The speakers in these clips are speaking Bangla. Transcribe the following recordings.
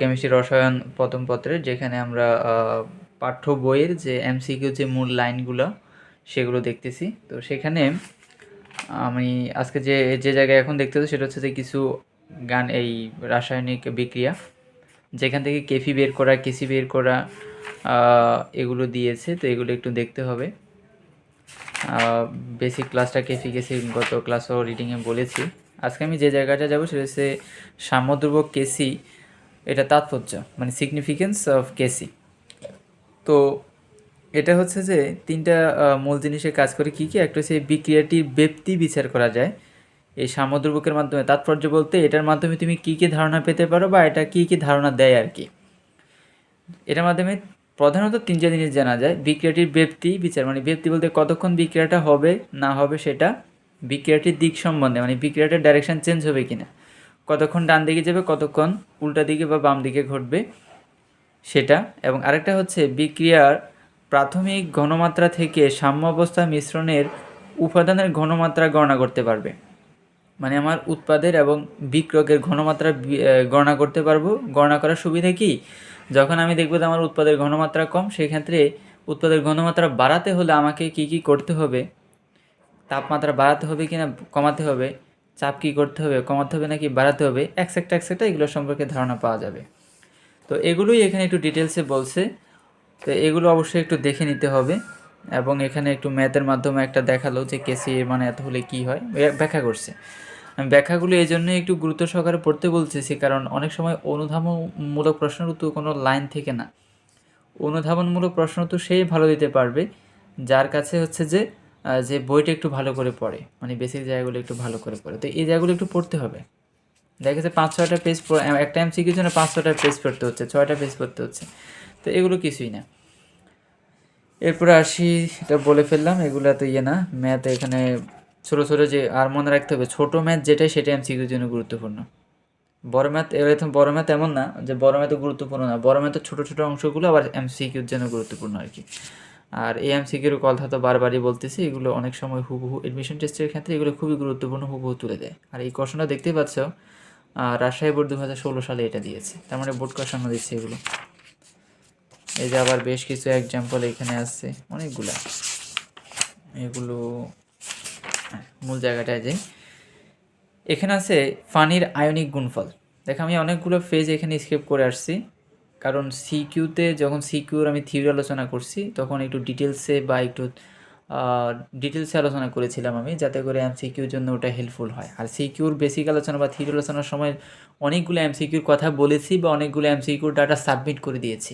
কেমিস্ট্রি রসায়ন প্রথম পত্রের যেখানে আমরা পাঠ্য বইয়ের যে এমসিকিউ যে মূল লাইনগুলো, সেগুলো দেখতেছি। তো সেখানে আমি আজকে যে যে জায়গায় এখন দেখতেছি সেটা হচ্ছে যে কিছু গান, এই রাসায়নিক বিক্রিয়া, যেখান থেকে কেফি বের করা, কেসি বের করা এগুলো দিয়েছে। তো এগুলো একটু দেখতে হবে। বেসিক ক্লাসটা কেফি কেসি গত ক্লাসও রিডিংয়ে বলেছি। আজকে আমি যে জায়গাটা যাব, সেটা হচ্ছে সাম্যদ্রব্য কেসি এটা তাৎপর্য মানে সিগনিফিকেন্স অফ কেসি তো এটা হচ্ছে যে তিনটা মূল জিনিসের কাজ করে কী কী? একটা হচ্ছে বিক্রিয়াটির ব্যক্তি বিচার করা যায়। এই সামুদ্রবুকের মাধ্যমে, তাৎপর্য বলতে এটার মাধ্যমে তুমি কী কী ধারণা পেতে পারো বা এটা কী কী ধারণা দেয় আর কি? এটার মাধ্যমে প্রধানত তিনটা জিনিস জানা যায়। বিক্রিয়াটির ব্যক্তি বিচার মানে ব্যক্তি বলতে কতক্ষণ বিক্রিয়াটা হবে, না হবে সেটা বিক্রিয়াটির দিক সম্বন্ধে মানে বিক্রিয়াটার ডাইরেকশান চেঞ্জ হবে কিনা। কতক্ষণ ডান দিকে যাবে, কতক্ষণ উল্টা দিকে বা বাম দিকে ঘটবে সেটা। এবং আরেকটা হচ্ছে বিক্রিয়ার প্রাথমিক ঘনমাত্রা থেকে সাম্য অবস্থা মিশ্রণের উপাদানের ঘনমাত্রা গণনা করতে পারবে। মানে আমার উৎপাদের এবং বিক্রয়ের ঘনমাত্রা গণনা করতে পারব। গণনা করার সুবিধা কি? যখন আমি দেখব যে আমার উৎপাদের ঘনমাত্রা কম, সেক্ষেত্রে উৎপাদের ঘনমাত্রা বাড়াতে হলে আমাকে কি কি করতে হবে? তাপমাত্রা বাড়াতে হবে কি না কমাতে হবে। চাপ কী করতে হবে, কমাতে হবে নাকি বাড়াতে হবে একসেক্টা একসেক্টা এগুলো সম্পর্কে ধারণা পাওয়া যাবে। তো এগুলোই এখানে একটু ডিটেলসে বলছে। তো এগুলো অবশ্যই একটু দেখে নিতে হবে এবং এখানে একটু ম্যাথের মাধ্যমে একটা দেখাল যে কেসি মানে এত হলে কী হয়। ব্য- ব্যাখ্যা করছে। আমি ব্যাখ্যাগুলো এই জন্যই একটু গুরুত্ব সহকারে পড়তে বলতেছি কারণ অনেক সময় অনুধাবনমূলক প্রশ্নের উত্তর কোনো লাইন থেকে না। অনুধাবনমূলক প্রশ্ন তো সেই ভালো দিতে পারবে। যার কাছে হচ্ছে যে যে বইটা একটু ভালো করে পড়ে মানে বেসিক জায়গাগুলো একটু ভালো করে পড়ে। তো এই জায়গাগুলো একটু পড়তে হবে। দেখা যাচ্ছে পাঁচ ছয়টা পেজ একটা এম সিকিউর জন্য পাঁচ ছয়টা পেজ পড়তে হচ্ছে, ছয়টা পেজ পড়তে হচ্ছে। তো এগুলো কিছুই না। এরপরে আসি, এটা বলে ফেললাম, এগুলো তো ইয়ে না ম্যাথ এখানে ছোটো ছোটো যে আর মনে রাখতে হবে, ছোটো ম্যাথ যেটাই সেটাই সেটা এমসিকিউর জন্য গুরুত্বপূর্ণ। বড় ম্যাথ এরকম বড় ম্যাথ এমন না যে বড় ম্যাথ গুরুত্বপূর্ণ না, বড় ম্যাথের ছোটো ছোটো অংশগুলো আবার এমসিকিউর জন্য গুরুত্বপূর্ণ আর কি। আর এই এমসিকিউর কথা তো বারবারই বলতেছি, এগুলো অনেক সময় হুবহু এডমিশন টেস্টের ক্ষেত্রে এগুলো খুবই গুরুত্বপূর্ণ হুবহু তুলে দেয়। আর এই কোশ্চেনটা দেখতেই পাচ্ছ রাজশাহী বোর্ড দু হাজার ষোলো সালে এটা দিয়েছে, তার মানে বোর্ড কোশ্চেনও দিচ্ছে এগুলো। এই যে আবার বেশ কিছু এক্সাম্পল এখানে আসছে, অনেকগুলা। এগুলো, মূল জায়গাটায় যাই। এখানে আছে ফানির আয়নিক গুণফল। দেখ আমি অনেকগুলো ফেজ এখানে স্কিপ করে আসছি। কারণ সিকিউতে যখন সিকিউর আমি থিওরি আলোচনা করছি, তখন একটু ডিটেলসে বা একটু ডিটেলসে আলোচনা করেছিলাম আমি, যাতে করে এমসিকিউর জন্য ওটা হেল্পফুল হয়। আর সিকিউর বেসিক আলোচনা বা থিওরি আলোচনার সময় অনেকগুলো এমসিকিউর কথা বলেছি বা অনেকগুলো এমসিকিউর ডাটা সাবমিট করে দিয়েছি।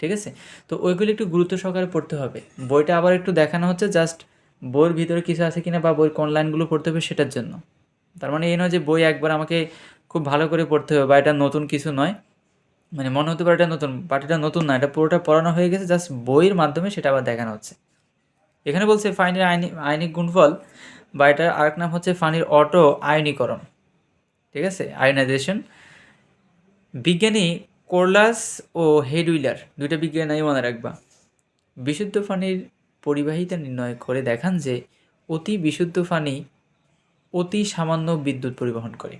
ঠিক আছে? তো ওইগুলো একটু গুরুত্ব সহকারে পড়তে হবে। বইটা আবার একটু দেখানো হচ্ছে জাস্ট বইয়ের ভিতরে কিছু আছে কিনা বা বইয়ের কোন লাইনগুলো পড়তে হবে সেটার জন্য। তার মানে এই নয় যে বই একবার আমাকে খুব ভালো করে পড়তে হবে বা এটা নতুন কিছু নয়। মানে মনে হতে পারে এটা নতুন এটা নতুন না, এটা পুরোটা পড়ানো হয়ে গেছে জাস্ট বইয়ের মাধ্যমে সেটা আবার দেখানো হচ্ছে। এখানে বলছে ফাইনের আইনি, আইনিক গুণফল, বা এটার আরেক নাম হচ্ছে ফানির অটো আয়নীকরণ ঠিক আছে? আয়নাইজেশন বিজ্ঞানী কোরলাস ও হেডউইলার, দুইটা বিজ্ঞানী মনে রাখবা, বিশুদ্ধ ফানির পরিবাহিতা নির্ণয় করে দেখান যে অতি বিশুদ্ধ ফানি অতি সামান্য বিদ্যুৎ পরিবহন করে।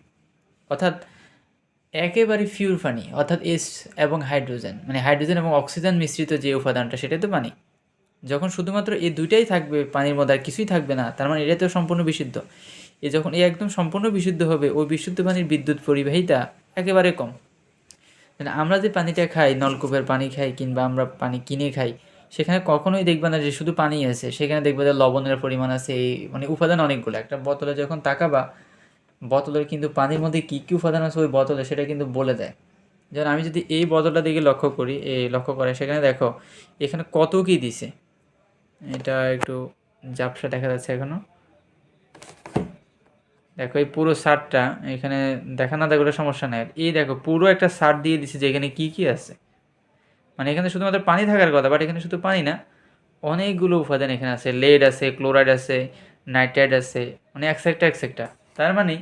অর্থাৎ একেবারে ফিউর পানি, অর্থাৎ এস এবং হাইড্রোজেন মানে হাইড্রোজেন এবং অক্সিজেন মিশ্রিত যে উপাদানটা সেটাই তো পানি। যখন শুধুমাত্র এই দুইটাই থাকবে, পানির মধ্যে আর কিছুই থাকবে না, তার মানে এটা তো সম্পূর্ণ বিশুদ্ধ। এ যখন এই একদম সম্পূর্ণ বিশুদ্ধ হবে, ওই বিশুদ্ধ পানির বিদ্যুৎ পরিবাহিতা একেবারে কম। মানে আমরা যে পানিটা খাই, নলকূপের পানি খাই, কিংবা আমরা পানি কিনে খাই, সেখানে কখনোই দেখবে না যে শুধু পানি আছে। সেখানে দেখবে যে লবণের পরিমাণ আছে, এই মানে উপাদান অনেকগুলো। একটা বোতলে যখন তাকাবা বোতলের কিন্তু পানির মধ্যে কী কী উপাদান আছে ওই বোতলে সেটা কিন্তু বলে দেয়। যেমন আমি যদি এই বোতলটা দিকে লক্ষ্য করি এই লক্ষ্য করে, সেখানে দেখো, এখানে কত কী দিছে। এটা একটু জাপসা দেখা যাচ্ছে এখনও দেখো, এই পুরো শার্টটা এখানে দেখা না দেখলে সমস্যা নেই। এই দেখো, পুরো একটা শার্ট দিয়ে দিছে যে এখানে কী কী আছে। মানে এখানে শুধুমাত্র পানি থাকার কথা, বাট এখানে শুধু পানি না, অনেকগুলো উপাদান এখানে আছে। লেড আছে, ক্লোরাইড আছে, নাইট্রাইড আছে মানে একসেক্টা একসেক্টা তার মানে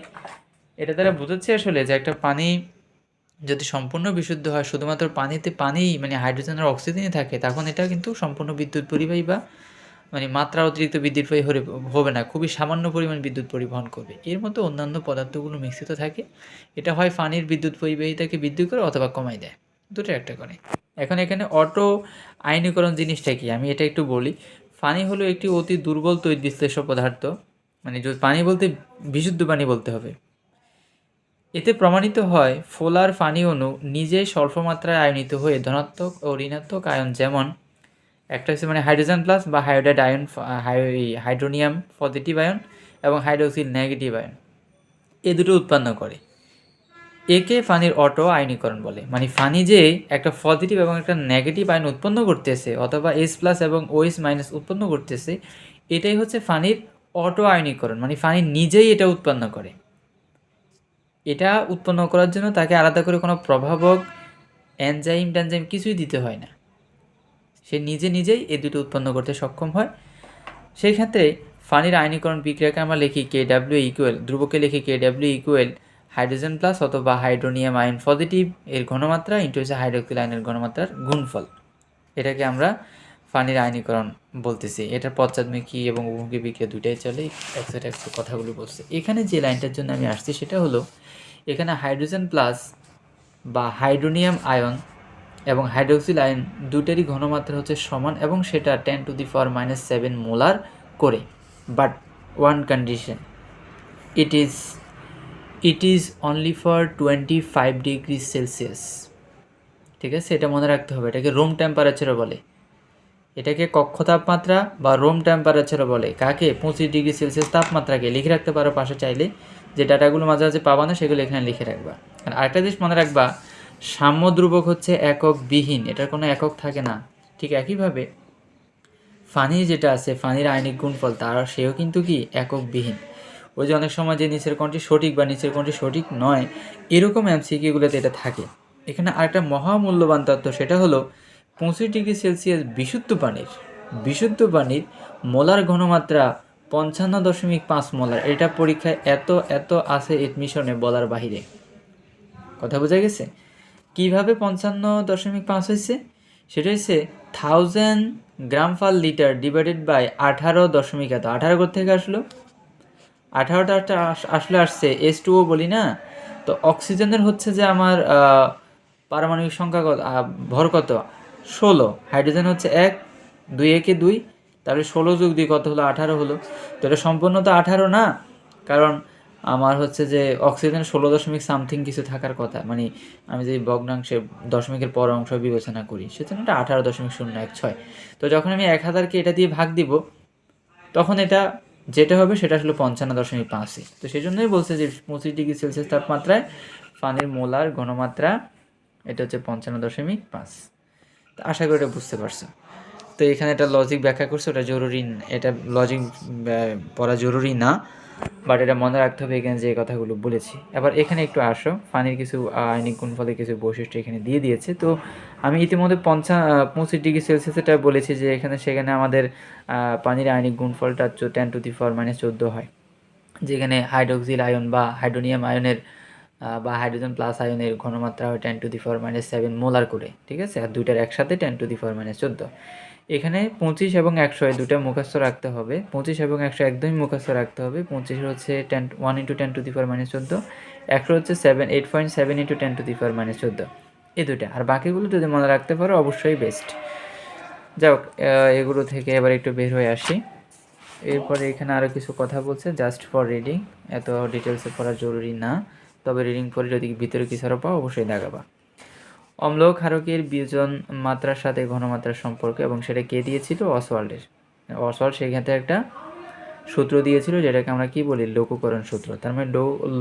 এটা তারা বোঝাচ্ছে আসলে যে একটা পানি যদি সম্পূর্ণ বিশুদ্ধ হয়, শুধুমাত্র পানিতে পানি মানে হাইড্রোজেন আর অক্সিজেনই থাকে, তখন এটা কিন্তু সম্পূর্ণ বিদ্যুৎ পরিবাহী বা মানে মাত্রা অতিরিক্ত বিদ্যুৎ পরি হলে হবে না, খুবই সামান্য পরিমাণ বিদ্যুৎ পরিবহন করবে। এর মতো অন্যান্য পদার্থগুলো মিশ্রিত থাকে, এটা হয় পানির বিদ্যুৎ পরিবাহিতাকে বৃদ্ধি করে অথবা কমাই দেয় দুটো একটা করে। এখন এখানে অটো আইনীকরণ জিনিসটা কি? আমি এটা একটু বলি ফানি হলো একটি অতি দুর্বল তৈরি বিশ্লেষ্য পদার্থ মানে পানি বলতে, বিশুদ্ধ পানি বলতে হবে। এতে প্রমাণিত হয়, ফোলার পানি অণু নিজেই স্বল্প মাত্রায় আয়নিত হয়ে ধনাত্মক ও ঋণাত্মক আয়ন যেমন, একটা হচ্ছে মানে হাইড্রোজেন প্লাস বা hydride ion hydronium positive ion এবং হাইড্রোক্সিল নেগেটিভ আয়ন। এ দুটো উৎপন্ন করে। একে ফানির অটো আয়নীকরণ বলে। মানে ফানি যে একটা পজিটিভ এবং একটা নেগেটিভ আয়ন উৎপন্ন করতেছে অথবা এস প্লাস এবং ওএস মাইনাস উৎপন্ন করতেছে, এটাই হচ্ছে ফানির অটো আয়নীকরণ মানে ফানি নিজেই এটা উৎপন্ন করে। এটা উৎপন্ন করার জন্য তাকে আলাদা করে কোনো প্রভাবক এনজাইম ট্যানজাইম কিছুই দিতে হয় না। সে নিজে নিজেই এ দুটো উৎপন্ন করতে সক্ষম হয়। সেই ক্ষেত্রে ফানির আয়নীকরণ বিক্রিয়াকে আমরা লিখি কে ডাব্লিউ ইকুয়েল ধ্রুবকে লিখি K W equal hydrogen plus অথবা হাইড্রোনিয়াম আয়ন পজিটিভ এর ঘনমাত্রা ইন্টু হচ্ছে হাইড্রোক্সিল আয়নের ঘনমাত্রার গুণফল। এটাকে আমরা ফানির আয়নীকরণ বলতেছি, এটার পশ্চাৎমুখী এবং উপমুখী বিক্রিয়া দুইটাই চলে? একসাথে একশো কথাগুলো বলছে এখানে যে লাইনটার জন্য আমি আসছি সেটা হলো, এখানে হাইড্রোজেন প্লাস বা হাইড্রোনিয়াম আয়ন এবং হাইড্রোক্সিল আয়ন দুটারই ঘনমাত্রা হচ্ছে সমান এবং সেটা ten to the power minus seven molar করে। But one condition it is it is only for twenty five degree Celsius ঠিক আছে? এটা মনে রাখতে হবে, এটাকে রুম টেম্পারেচারও বলে। এটাকে কক্ষ তাপমাত্রা বা রুম টেম্পারেচারও বলে। কাকে? পঁচিশ ডিগ্রি সেলসিয়াস তাপমাত্রাকে লিখে রাখতে পারো পাশে চাইলে। যে ডাটাগুলো মাঝে মাঝে পাবা না, সেগুলো এখানে লিখে রাখবা। আর আরেকটা জিনিস মনে রাখবা, সাম্য ধ্রুবক হচ্ছে একক বিহীন। এটার কোনো একক থাকে না। ঠিক একইভাবে, ফানি যেটা আছে, ফানির আইনিক গুণফল, তার সেও কিন্তু কি? একক বিহীন। ওই যে অনেক সময় যে নিচের কোনটি সঠিক বা নিচের কোনটি সঠিক নয়, এরকম এমসিকিউগুলোতে এটা থাকে। এখানে আরেকটা মহামূল্যবান তত্ত্ব, সেটা হলো পঁচিশ ডিগ্রি সেলসিয়াস বিশুদ্ধ পানির বিশুদ্ধ পানির মোলার ঘনমাত্রা পঞ্চান্ন দশমিক পাঁচ মোলার। এটা পরীক্ষায় এত এত আছে এডমিশনে বলার বাহিরে। কথা বোঝা গেছে? কীভাবে পঞ্চান্ন দশমিক পাঁচ হয়েছে? সেটা হচ্ছে thousand gram per litre divided by আঠারো দশমিক এত। আঠারো থেকে আসলো? আঠারোটা আসলে আসছে এস টুও বলি না? তো অক্সিজেনের হচ্ছে যে আমার পারমাণবিক সংখ্যা কত ভর কত? ষোলো। হাইড্রোজেন হচ্ছে এক, দুই একে দুই, তাহলে ষোলো যোগ দুই কত হলো? আঠারো হলো। তো এটা সম্পূর্ণ তো আঠারো না, কারণ আমার হচ্ছে যে অক্সিজেন ষোলো দশমিক সামথিং কিছু থাকার কথা। মানে আমি যে ভগ্নাংশে দশমিকের পর অংশ বিবেচনা করি, সেজন্য এটা আঠারো দশমিক শূন্য এক ছয়। তো যখন আমি এক হাজারকে এটা দিয়ে ভাগ দিব, তখন এটা যেটা হবে সেটা আসলে পঞ্চান্ন দশমিক পাঁচই তো সেই জন্যই বলছে যে পঁচিশ ডিগ্রি সেলসিয়াস তাপমাত্রায় পানির মোলার ঘনমাত্রা, এটা হচ্ছে পঞ্চান্ন দশমিক পাঁচ। আশা করি বুঝতে পারছ। তো এখানে এটা লজিক ব্যাখ্যা করছে, ওটা জরুরি এটা লজিক পড়া জরুরি না বাট এটা মনে রাখতে হবে এখানে যে কথাগুলো বলেছি। এবার এখানে একটু আসো পানির কিছু আইনিক গুণফলের কিছু বৈশিষ্ট্য এখানে দিয়ে দিয়েছে। তো আমি ইতিমধ্যে পঞ্চা পঁচিশ ডিগ্রি সেলসিয়াস এটা বলেছি যে এখানে, সেখানে আমাদের পানির ionic গুণফলটা ten to the four minus চোদ্দ হয়। যেখানে হাইড্রোক্সিল আয়ন বা হাইড্রোনিয়াম আয়নের বা হাইড্রোজেন প্লাস আয়নের ঘনমাত্রা হয় ten to the four minus seven molar করে ঠিক আছে? আর দুইটার একসাথে ten to the four minus চোদ্দ। এখানে পঁচিশ এবং একশো দুটো মুখস্থ রাখতে হবে। পঁচিশ এবং একশো একদমই মুখস্থ রাখতে হবে। পঁচিশ হচ্ছে ten one into ten to the four minus চোদ্দ। একশো হচ্ছে seven eight point seven into ten to the four minus চোদ্দ। এই দুটো আর বাকিগুলো যদি মনে রাখতে পারো অবশ্যই বেস্ট যাক আহ, এগুলো থেকে এবার একটু বের হয়ে আসি। এরপরে এখানে আরও কিছু কথা বলছে জাস্ট ফর রিডিং এত ডিটেলসে পড়া জরুরি না। তবে রিডিং পরে যদি ভিতরে কিছু পাও? অবশ্যই দেখাবা। অম্ল ক্ষারকের বিয়োজন মাত্রার সাথে ঘনমাত্রার সম্পর্ক এবং সেটা কে দিয়েছিল? অসওয়াল্ডের অসওয়াল্ড সেক্ষেত্রে একটা সূত্র দিয়েছিল যেটাকে আমরা কি বলি? লঘুকরণ সূত্র। তার মানে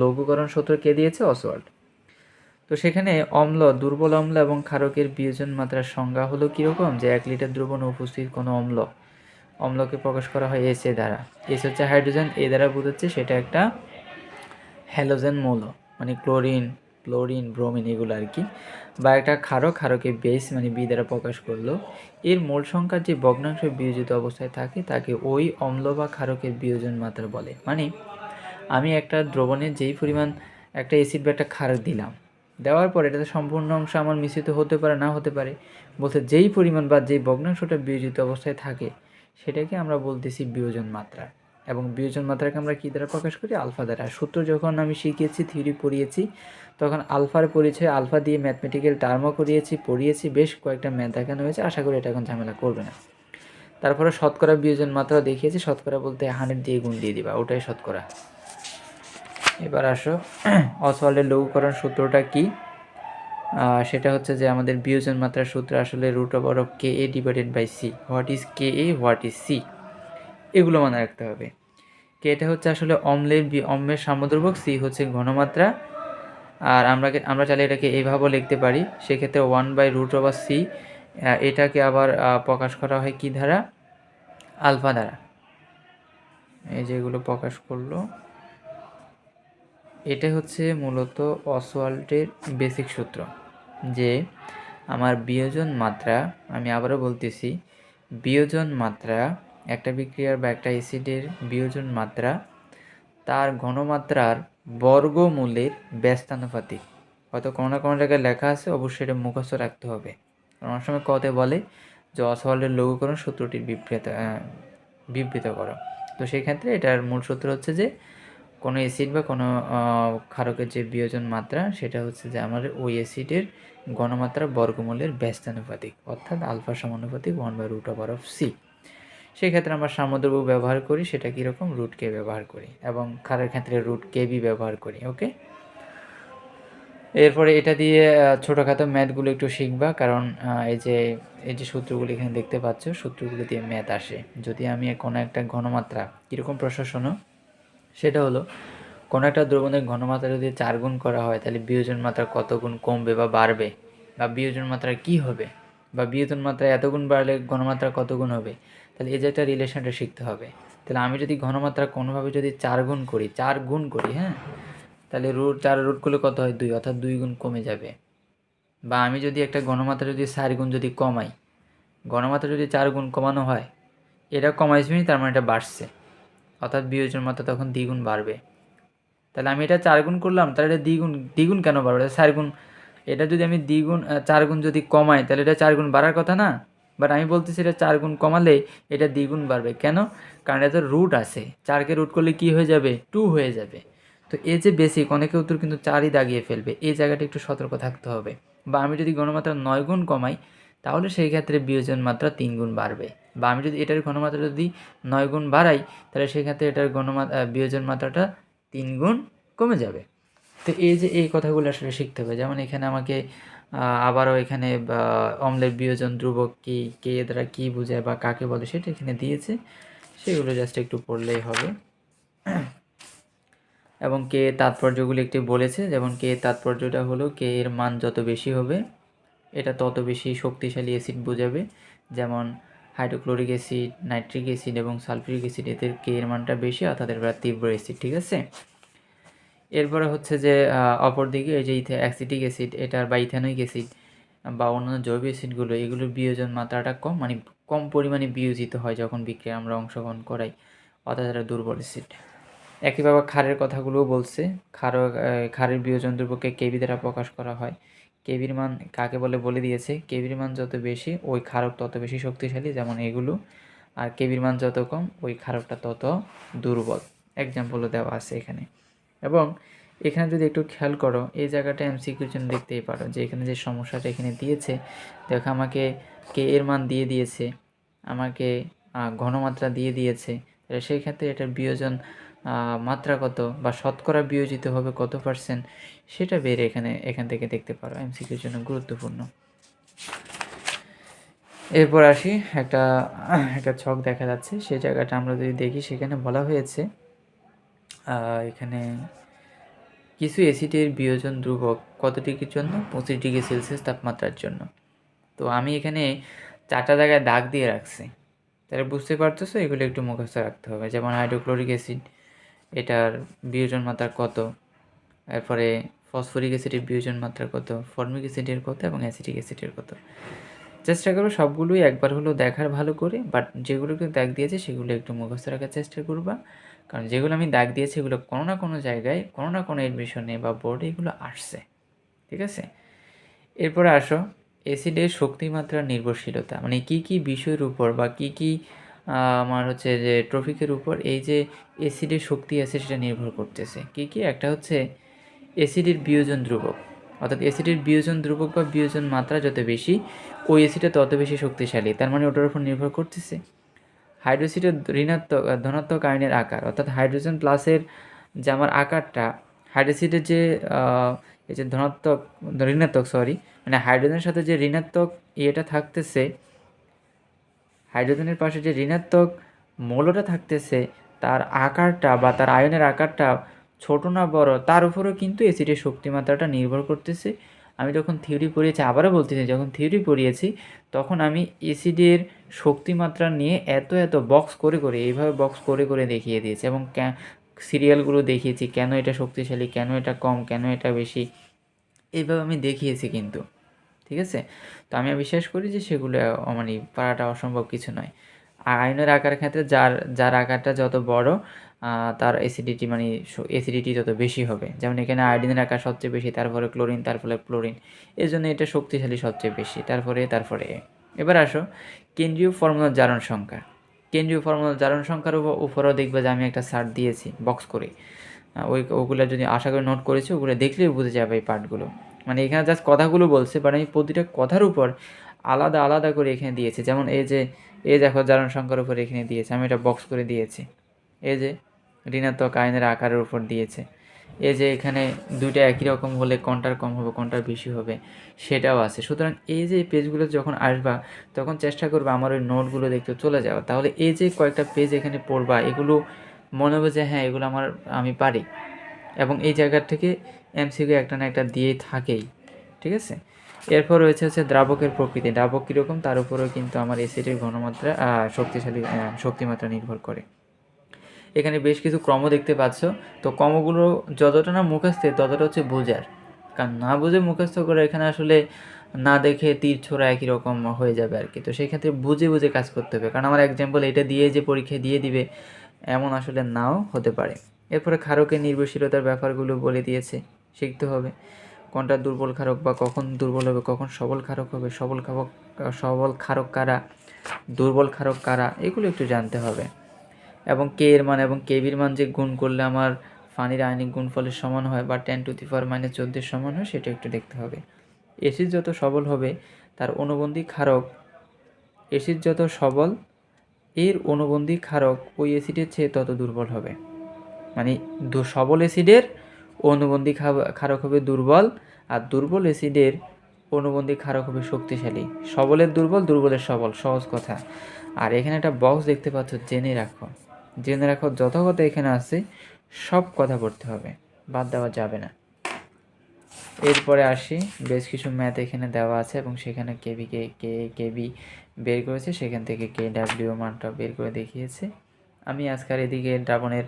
লঘুকরণ সূত্র কে দিয়েছে? অসওয়াল্ড তো সেখানে অম্ল, দুর্বল অম্ল এবং ক্ষারকের বিয়োজন মাত্রার সংজ্ঞা হলো কীরকম? যে এক লিটার দ্রবণে উপস্থিত কোনো অম্ল। অম্লকে প্রকাশ করা হয় এস এ দ্বারা। এস হচ্ছে হাইড্রোজেন এ দ্বারা বোঝাচ্ছে সেটা একটা হ্যালোজেন মৌল। মানে ক্লোরিন ক্লোরিন, ব্রোমিন এগুলো আর কি। বা একটা ক্ষারক ক্ষারকে বেস মানে বি দ্বারা প্রকাশ করল। এর মূল সংখ্যার যে ভগ্নাংশ বিয়োজিত অবস্থায় থাকে, তাকে ওই অম্ল বা ক্ষারকের বিয়োজন মাত্রা বলে। মানে আমি একটা দ্রবণে যেই পরিমাণ একটা অ্যাসিড বা একটা ক্ষারক দিলাম, দেওয়ার পর এটাতে সম্পূর্ণ অংশ আমার মিশ্রিত হতে পারে, না হতে পারে, বলতে যেই পরিমাণ বা যেই ভগ্নাংশটা বিয়োজিত অবস্থায় থাকে, সেটাকে আমরা বলতেছি বিয়োজন মাত্রা। এবং বিয়োজন মাত্রাকে আমরা কী দ্বারা প্রকাশ করি? আলফা দ্বারা। সূত্র যখন আমি শিখিয়েছি, থিওরি পড়িয়েছি, তখন আলফার পরিচয়, আলফা দিয়ে ম্যাথমেটিক্যাল টার্মও করিয়েছি, পড়িয়েছি, বেশ কয়েকটা ম্যাথ দেখানো হয়েছে। আশা করি এটা এখন ঝামেলা করবে না। তারপরে শতকরা বিয়োজন মাত্রা দেখিয়েছি। শতকরা বলতে হান্ড্রেড দিয়ে গুণ দিয়ে দিবা, ওটাই শতকরা। এবার আসো। অসওয়াল্ডের লঘুকরণ সূত্রটা কি? সেটা হচ্ছে যে আমাদের বিয়োজন মাত্রার সূত্র আসলে root over of K A divided by C what is K A what is C এগুলো মনে রাখতে হবে। কে এটা হচ্ছে আসলে অম্লের বি- অম্লের সামুদ্রবক সি হচ্ছে ঘনমাত্রা। আর আমরা আমরা চাইলে এটাকে এইভাবেও লিখতে পারি। সেক্ষেত্রে one by root over C এটাকে আবার প্রকাশ করা হয় কি দ্বারা আলফা দ্বারা এই যেগুলো প্রকাশ করল। এটা হচ্ছে মূলত অসওয়াল্টের বেসিক সূত্র যে আমার বিয়োজন মাত্রা, আমি আবারও বলতেছি, বিয়োজন মাত্রা একটা বিক্রিয়ার বা একটা অ্যাসিডের বিয়োজন মাত্রা, তার ঘনমাত্রার বর্গমূলের ব্যস্তানুপাতিক। হয়তো কোনো না কোনো জায়গায় লেখা আছে, অবশ্যই এটা মুখস্থ রাখতে হবে। কারণ অনেক সময় কতে বলে যে অসওয়াল্ডের লঘুকরণ সূত্রটির বিবৃত বিবৃত করো। তো সেই ক্ষেত্রে এটার মূল সূত্র হচ্ছে যে কোনো অ্যাসিড বা কোনো ক্ষারকের যে বিয়োজন মাত্রা, সেটা হচ্ছে যে আমাদের ওই অ্যাসিডের ঘনমাত্রা বর্গমূলের ব্যস্তানুপাতিক, অর্থাৎ আলফা সমানুপাতিক one by root over of C. সেই ক্ষেত্রে আমরা সামুদ্রবু ব্যবহার করি, সেটা কীরকম? রুট কে ব্যবহার করি এবং খারের ক্ষেত্রে রুট কে বি ব্যবহার করি ওকে এরপরে এটা দিয়ে ছোটোখাটো ম্যাথগুলো একটু শিখবা, কারণ এই যে এই যে সূত্রগুলো এখানে দেখতে পাচ্ছ, সূত্রগুলো দিয়ে ম্যাথ আসে। যদি আমি কোনো একটা ঘনমাত্রা, কীরকম প্রশাসনও সেটা হলো, কোনো একটা দ্রবণের ঘনমাত্রা যদি চার গুণ করা হয়, তাহলে বিয়োজন মাত্রা কত গুণ কমবে বা বাড়বে? বা বিয়োজন মাত্রা কি হবে? বা বিয়োজন মাত্রা এত গুণ বাড়লে ঘনমাত্রা কত গুণ হবে? তাহলে এই যে একটা রিলেশনটা শিখতে হবে। তাহলে আমি যদি ঘনমাত্রা কোনোভাবে যদি চার গুণ করি, চার গুণ করি হ্যাঁ? তাহলে রুট চার রুট করলে কত হয়? দুই, অর্থাৎ দুই গুণ কমে যাবে। বা আমি যদি একটা ঘনমাত্রা যদি চার গুণ যদি কমাই, ঘনমাত্রা যদি চার গুণ কমানো হয়, এটা কমাইছি তার মানে এটা বাড়ছে। অর্থাৎ বিয়োজন মাত্রা তখন দ্বিগুণ বাড়বে। তাহলে আমি এটা চার গুণ করলাম, তাহলে এটা দ্বিগুণ দ্বিগুণ কেন বাড়বে? চার গুণ, এটা যদি আমি দ্বিগুণ চার গুণ যদি কমাই, তাহলে এটা চার গুণ বাড়ার কথা না? বাট আমি বলতেছি এটা চার গুণ কমালে এটা দ্বিগুণ বাড়বে। কেন? কারণ এটা রুট আছে। চারকে রুট করলে কি হয়ে যাবে? টু হয়ে যাবে। তো এই যে বেসিক অনেকে উত্তর কিন্তু চারই দাগিয়ে ফেলবে। এই জায়গাটা একটু সতর্ক থাকতে হবে। বা আমি যদি গণমাত্রা নয় গুণ কমাই, তাহলে সেই ক্ষেত্রে বিয়োজন মাত্রা তিন গুণ বাড়বে। বা আমি যদি এটার ঘনমাত্রা যদি নয় গুণ বাড়াই, তাহলে সেক্ষেত্রে এটার ঘনমাত্রা বিয়োজন মাত্রাটা তিন গুণ কমে যাবে। তো এই যে এই কথাগুলো আসলে শিখতে হবে। যেমন এখানে আমাকে আবারও এখানে অম্লের বিয়োজন ধ্রুবক কি, কে দ্বারা কী বোঝায় বা কাকে বলে সেটা এখানে দিয়েছে। সেগুলো জাস্ট একটু পড়লেই হবে। এবং কে তাৎপর্যগুলি একটি বলেছে, যেমন কে তাৎপর্যটা হলো কে এর মান যত বেশি হবে, এটা তত বেশি শক্তিশালী অ্যাসিড বোঝাবে। যেমন হাইড্রোক্লোরিক অ্যাসিড, নাইট্রিক অ্যাসিড এবং সালফিউরিক অ্যাসিড, এদের কে এর মানটা বেশি অর্থাৎ এরা তীব্র অ্যাসিড, ঠিক আছে? এরপরে হচ্ছে যে অপরদিকে এই যে ইথে, অ্যাসিটিক অ্যাসিড, এটার বা ইথানোইক অ্যাসিড, বা অন্যান্য জৈব অ্যাসিডগুলো, এগুলোর বিয়োজন মাত্রাটা কম মানে কম পরিমাণে বিয়োজিত হয় যখন বিক্রিয়া আমরা অংশগ্রহণ করাই, অর্থাৎ এটা দুর্বল অ্যাসিড। একইভাবে ক্ষারের কথাগুলোও বলছে। ক্ষার ক্ষারের বিয়োজন দ্রব্যকে কেবি দ্বারা প্রকাশ করা হয়। কেবির মান কাকে বলে বলে দিয়েছে। কেবির মান যত বেশি, ওই ক্ষারক তত বেশি শক্তিশালী, যেমন এগুলো। আর কেবির মান যত কম, ওই ক্ষারকটা তত দুর্বল। এক্সাম্পলও দেওয়া আছে এখানে। এবং এখানে যদি একটু খেয়াল করো, এই জায়গাটা এম এমসিকিউর জন্য দেখতেই পারো যে এখানে যে সমস্যাটা এখানে দিয়েছে। দেখো আমাকে কে এর মান দিয়ে দিয়েছে, আমাকে ঘনমাত্রা দিয়ে দিয়েছে। তাহলে সেই ক্ষেত্রে এটার বিয়োজন মাত্রা কত বা শতকরা বিয়োজিত হবে কত পার্সেন্ট সেটা বের এখানে, এখান থেকে দেখতে পারো। এমসিকিউর জন্য গুরুত্বপূর্ণ। এরপর আসি, একটা একটা ছক দেখা যাচ্ছে। সেই জায়গাটা আমরা যদি দেখি, সেখানে বলা হয়েছে এখানে কিছু অ্যাসিডের বিয়োজন ধ্রুবক কত ডিগ্রির জন্য? পঁচিশ ডিগ্রি সেলসিয়াস তাপমাত্রার জন্য। তো আমি এখানে চারটা জায়গায় দাগ দিয়ে রাখছি। তাহলে বুঝতে পারতেছো, এগুলো একটু মুখস্থ রাখতে হবে। যেমন হাইড্রোক্লোরিক অ্যাসিড, এটার বিয়োজন মাত্রা কত? এরপরে ফসফরিক অ্যাসিডের বিয়োজন মাত্রা কত? ফর্মিক অ্যাসিডের কত এবং অ্যাসিটিক অ্যাসিডের কত? চেষ্টা করো সবগুলোই একবার হলেও দেখার ভালো করে বাট যেগুলোকে দাগ দিয়েছে, সেগুলো একটু মুখস্থ রাখার চেষ্টা করবা। কারণ যেগুলো আমি দাগ দিয়েছি এগুলো কোনো না কোনো জায়গায়, কোনো না কোনো এডমিশনে বা বোর্ডে এগুলো আসছে। ঠিক আছে? এরপরে আসো অ্যাসিডের শক্তিমাত্রার নির্ভরশীলতা। মানে কি কি বিষয়ের উপর বা কি কি আমার হচ্ছে যে ট্রফিকের উপর এই যে এসিডের শক্তি আছে সেটা নির্ভর করতেছে। কী কী? একটা হচ্ছে এসিডের বিয়োজন ধ্রুবক। অর্থাৎ এসিডের বিয়োজন ধ্রুবক বা বিয়োজন মাত্রা যত বেশি, ওই এসিডটা তত বেশি শক্তিশালী। তার মানে ওটার উপর নির্ভর করতেছে। হাইড্রোসিডের ঋণাত্মক ধনাত্মক আয়নের আকার, অর্থাৎ হাইড্রোজেন প্লাসের যে আমার আকারটা হাইড্রোসিডের যে এই যে ধনাত্মক, ঋণাত্মক সরি মানে হাইড্রোজেনের সাথে যে ঋণাত্মক ইয়েটা থাকতেছে, হাইড্রোজেনের পাশে যে ঋণাত্মক মৌলটা থাকতেছে, তার আকারটা বা তার আয়নের আকারটা ছোট না বড়, তার উপরেও কিন্তু অ্যাসিডের শক্তিমাত্রাটা নির্ভর করতেছে। আমি যখন থিওরি পড়িয়েছি, আবারও বলতেছি যখন থিওরি পড়িয়েছি, তখন আমি অ্যাসিডের শক্তিমাত্রা নিয়ে এত এত বক্স করে করে, এইভাবে বক্স করে করে দেখিয়ে দিয়েছি এবং সিরিয়ালগুলো দেখিয়েছি, কেন এটা শক্তিশালী, কেন এটা কম, কেন এটা বেশি, এইভাবে আমি দেখিয়েছি কিন্তু, ঠিক আছে? তো আমি বিশ্বাস করি যে সেগুলো মানে পারাটা অসম্ভব কিছু নয়। আর আয়নের আকারের ক্ষেত্রে যার যার আকারটা যত বড় তার অ্যাসিডিটি মানে অ্যাসিডিটি তত বেশি হবে। যেমন এখানে আয়োডিনের আকার সবচেয়ে বেশি, তারপরে ক্লোরিন তারপরে ক্লোরিন এই জন্য এটা শক্তিশালী সবচেয়ে বেশি, তারপরে তারপরে এবার আসো, কেন্দ্রীয় ফর্মুলার জারণ সংখ্যা। কেন্দ্রীয় ফর্মুলার জারণ সংখ্যার উপর- উপরেও দেখবে যে আমি একটা সার্ট দিয়েছি বক্স করে। ওই ওগুলো যদি আশা করে নোট করেছি, ওগুলো দেখলেই বুঝে যাবে এই পার্টগুলো মানে এখানে জাস্ট কথাগুলো বলছে বাট আমি প্রতিটা কথার উপর আলাদা আলাদা করে এখানে দিয়েছি। যেমন এই যে এই দেখো জারণ সংখ্যার উপর এখানে দিয়েছে, আমি এটা বক্স করে দিয়েছি। এই যে ঋণাত্মক আয়নের আকারের উপর দিয়েছে। এই যে এখানে দুইটা একই রকম হলে কোনটার কম হবে, কোনটার বেশি হবে, সেটাও আছে। সুতরাং এই যে পেজগুলো যখন আসবা, তখন চেষ্টা করবে আমার ওই নোটগুলো দেখতে চলে যাওয়া তাহলে এই যে কয়েকটা পেজ এখানে পড়বা, এগুলো মনে হবে যে হ্যাঁ এগুলো আমার, আমি পারি। এবং এই জায়গার থেকে এমসিকিউ একটা না একটা দিয়েই থাকেই। ঠিক আছে? এরপর রয়েছে হচ্ছে দ্রাবকের প্রকৃতি। দ্রাবক কীরকম? তার উপরেও কিন্তু আমার এসিডের ঘনমাত্রা শক্তিশালী শক্তিমাত্রা নির্ভর করে। এখানে বেশ কিছু ক্রম দেখতে পাচ্ছ। তো ক্রমগুলো যতটা না মুখস্থে, ততটা হচ্ছে বোঝার। কারণ না বুঝে মুখস্থ করে এখানে আসলে না দেখে তীর ছোড়া একই রকম হয়ে যাবে আর কি তো সেই ক্ষেত্রে বুঝে বুঝে কাজ করতে হবে। কারণ আমার এক্সাম্পল এটা দিয়ে যে পরীক্ষা দিয়ে দিবে, এমন আসলে নাও হতে পারে। এরপরে ক্ষারকের নির্ভরশীলতার ব্যাপারগুলো বলে দিয়েছে। শিখতে হবে। কোনটা দুর্বল ক্ষারক বা কখন দুর্বল হবে, কখন সবল ক্ষারক হবে, সবল ক্ষারক সবল ক্ষারক কারা, দুর্বল ক্ষারক কারা, এগুলো একটু জানতে হবে। এবং কে এর মান এবং কেবির মান যে গুণ করলে আমার ফানির আয়নিক গুণফলের সমান হয় বা ten to the power minus চোদ্দের সমান হয়, সেটা একটু দেখতে হবে। এসির যত সবল হবে, তার অনুবন্ধী ক্ষারক এসিড যত সবল, এর অনুবন্ধী ক্ষারক ওই অ্যাসিডের চেয়ে তত দুর্বল হবে। মানে দু- সবল অ্যাসিডের অনুবন্ধী ক্ষারক হবে দুর্বল, আর দুর্বল অ্যাসিডের অনুবন্ধী ক্ষারক হবে শক্তিশালী। সবলের দুর্বল, দুর্বলের সবল, সহজ কথা। আর এখানে একটা বক্স দেখতে পাচ্ছ, জেনে রাখো। জেনে রাখো যত কথা এখানে আছে সব কথা পড়তে হবে, বাদ দেওয়া যাবে না। এরপরে আসি, বেশ কিছু ম্যাথ এখানে দেওয়া আছে এবং সেখানে কেবি কে কে কেবি বের করেছে, সেখান থেকে কে ডাব্লিউ মানটা বের করে দেখিয়েছে। আমি আজকাল এদিকে দ্রাবণের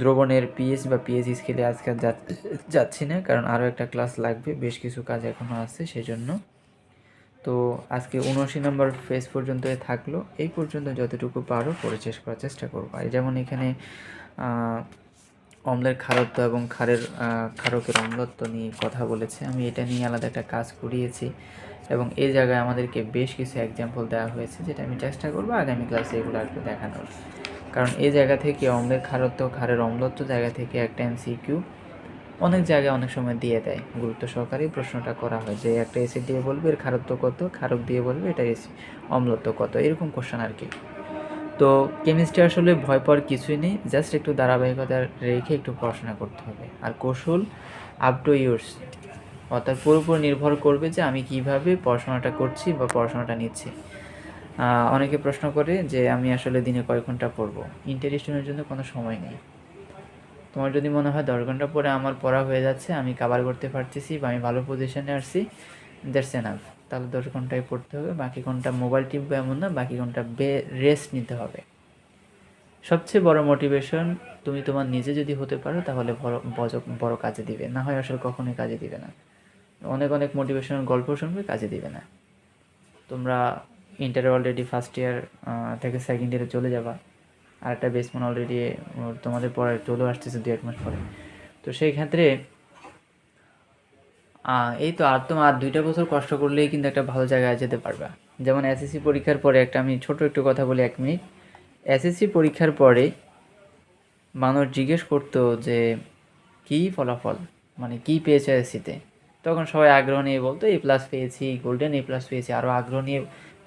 দ্রবণের পিএইচ বা পিএইচ স্কেলে আজকাল যাচ্ছি না, কারণ আরও একটা ক্লাস লাগবে, বেশ কিছু কাজ এখনও আছে, সেজন্য তো আজকে উনআশি নম্বর ফেজ পর্যন্ত থাকল। এই পর্যন্ত যতটুকু পারো পরে শেষ করার চেষ্টা করব আর যেমন এখানে অম্লের ক্ষারত্ব এবং আহ, ক্ষারকের অম্লত্ব নিয়ে কথা বলেছে। আমি এটা নিয়ে আলাদা একটা কাজ করিয়েছি এবং এই জায়গায় আমাদেরকে বেশ কিছু এক্সাম্পল দেওয়া হয়েছে যেটা আমি চেষ্টা করব আগামী ক্লাসে এগুলো একটু দেখানোর। কারণ এই জায়গা থেকে অম্লের ক্ষারত্ব ক্ষারের অম্লত্ব জায়গা থেকে একটা এমসিকিউ অনেক জায়গায় অনেক সময় দিয়ে দেয়। গুরুত্ব সহকারে প্রশ্নটা করা হয় যে একটা এসিড দিয়ে বলবে, এর ক্ষারত্ব কত? ক্ষারক দিয়ে বলবে, এটা এসি- অম্লত্ব কত? এরকম কোশ্চেন আর কি। তো কেমিস্ট্রি আসলে ভয় পাওয়ার কিছুই নেই জাস্ট একটু ধারাবাহিকতা রেখে একটু পড়াশোনা করতে হবে। আর কৌশল আপ টু ইউর্স অর্থাৎ পুরোপুরি নির্ভর করবে যে আমি কীভাবে পড়াশোনাটা করছি বা পড়াশোনাটা নিচ্ছি। অনেকে প্রশ্ন করে যে আমি আসলে দিনে কয় ঘণ্টা পড়ব। ইন্টার স্টুডেন্টের জন্য কোনো সময় নেই। তোমার যদি মনে হয় দশ ঘণ্টা পরে আমার পড়া হয়ে যাচ্ছে, আমি কাভার করতে পারতেছি বা আমি ভালো পজিশনে আসছি দ্যাটস এনাফ তাহলে দশ ঘন্টায় পড়তে হবে, বাকি ঘণ্টা মোবাইল টিপবে এমন না, বাকি ঘণ্টা বে রেস্ট নিতে হবে। সবচেয়ে বড় মোটিভেশন তুমি তোমার নিজে যদি হতে পারো, তাহলে বড় বড় বড় কাজে দিবে। না হয় আসলে কখনোই কাজে দিবে না। অনেক অনেক মোটিভেশনাল গল্প শুনবে, কাজে দিবে না। তোমরা ইন্টারে অলরেডি ফার্স্ট ইয়ার থেকে সেকেন্ড ইয়ারে চলে যাবা। আর একটা বেসমেন্ট অলরেডি তোমাদের পরে চলেও আসতেছে দু এক মাস পরে। তো সেই ক্ষেত্রে এই তো আর তোমার দুইটা বছর কষ্ট করলেই কিন্তু একটা ভালো জায়গায় যেতে পারবা। যেমন এসএসসি পরীক্ষার পরে একটা আমি ছোট একটু কথা বলি এক মিনিট। এসএসসি পরীক্ষার পরে মানুষ জিজ্ঞেস করতো যে, কী ফলাফল? মানে কী পেয়েছে এসএসসিতে তখন সবাই আগ্রহ নিয়ে বলতো, এ প্লাস পেয়েছি গোল্ডেন এ প্লাস পেয়েছি। আরও আগ্রহ নিয়ে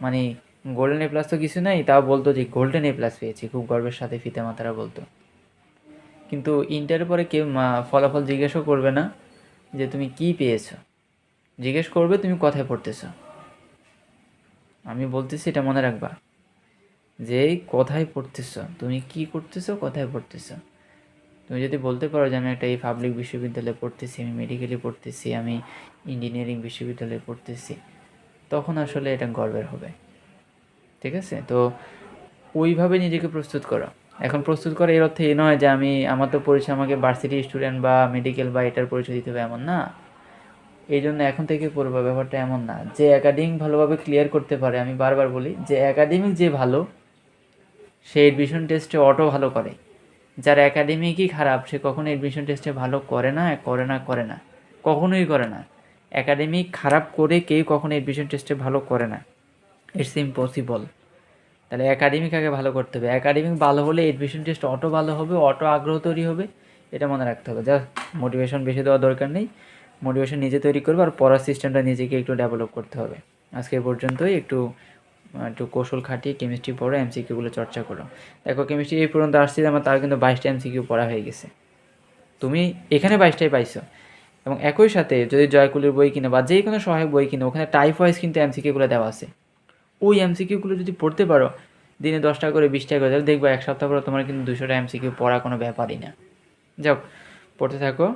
মানে গোল্ডেন এ প্লাস তো কিছু নাই, তাও বলতো যে গোল্ডেন এ প্লাস পেয়েছি, খুব গর্বের সাথে ফিতে মাতারা বলতো। কিন্তু ইন্টারের পরে কেউ ফলাফল জিজ্ঞেসও করবে না যে তুমি কি পেয়েছ। জিজ্ঞেস করবে তুমি কথায় পড়তেছো। আমি বলতেছি, এটা মনে রাখবা, যে কোথায় পড়তেছো, তুমি কি করতেছো, কোথায় পড়তেছ। তুমি যদি বলতে পারো যে আমি একটা এই পাবলিক বিশ্ববিদ্যালয়ে পড়তেছি, আমি মেডিকেলে পড়তেছি, আমি ইঞ্জিনিয়ারিং বিশ্ববিদ্যালয়ে পড়তেছি, তখন আসলে এটা গর্বের হবে। ঠিক আছে? তো ওইভাবে নিজেকে প্রস্তুত করো। এখন প্রস্তুত করা এর অর্থে এ নয় যে আমি, আমার তো পরিচয় আমাকে ভার্সিটি স্টুডেন্ট বা মেডিকেল বা এটার পরিচয় দিতে হবে এমন না। এই জন্য এখন থেকে পড়বা ব্যাপারটা এমন না। যে একাডেমিক ভালোভাবে ক্লিয়ার করতে পারে, আমি বারবার বলি, যে একাডেমিক যে ভালো, সে এডমিশন টেস্টে অটো ভালো করে। যার একাডেমিকই খারাপ, সে কখনো এডমিশন টেস্টে ভালো করে না করে না করে না। কখনোই করে না। একাডেমিক খারাপ করে কেউ কখনো এডমিশন টেস্টে ভালো করে না। ইটস ইম্পসিবল তাহলে একাডেমিক আগে ভালো করতে হবে। একাডেমিক ভালো হলে এডমিশন টেস্ট অটো ভালো হবে, অটো আগ্রহ তৈরি হবে, এটা মনে রাখতে হবে। যা মোটিভেশন বেশি দেওয়ার দরকার নেই। মোটিভেশন নিজে তৈরি করবে আর পড়ার সিস্টেমটা নিজেকে একটু ডেভেলপ করতে হবে। আজকে পর্যন্তই একটু একটু কৌশল খাটিয়ে কেমিস্ট্রি পড়ো এমসিকিউগুলো চর্চা করো। দেখো কেমিস্ট্রি এই পর্যন্ত আসছি, আমার তার কিন্তু বাইশটা এমসিকিউ পড়া হয়ে গেছে। তুমি এখানে বাইশটাই পাইছো। এবং একই সাথে যদি জয়কুলের বই কিনে বা যে কোনো সহায়ক বই কিনে, ওখানে টাইপ ওয়াইজ কিন্তু এমসিকিউগুলো দেওয়া আছে। ওই এমসিকিউগুলো যদি পড়তে পারো, দিনে দশটা করে বিশ টাকা করে, তাহলে দেখব এক সপ্তাহ পরে তোমার কিন্তু দুশোটা এমসিকিউ পড়া কোনো ব্যাপারই না। যাক পড়তে থাকো।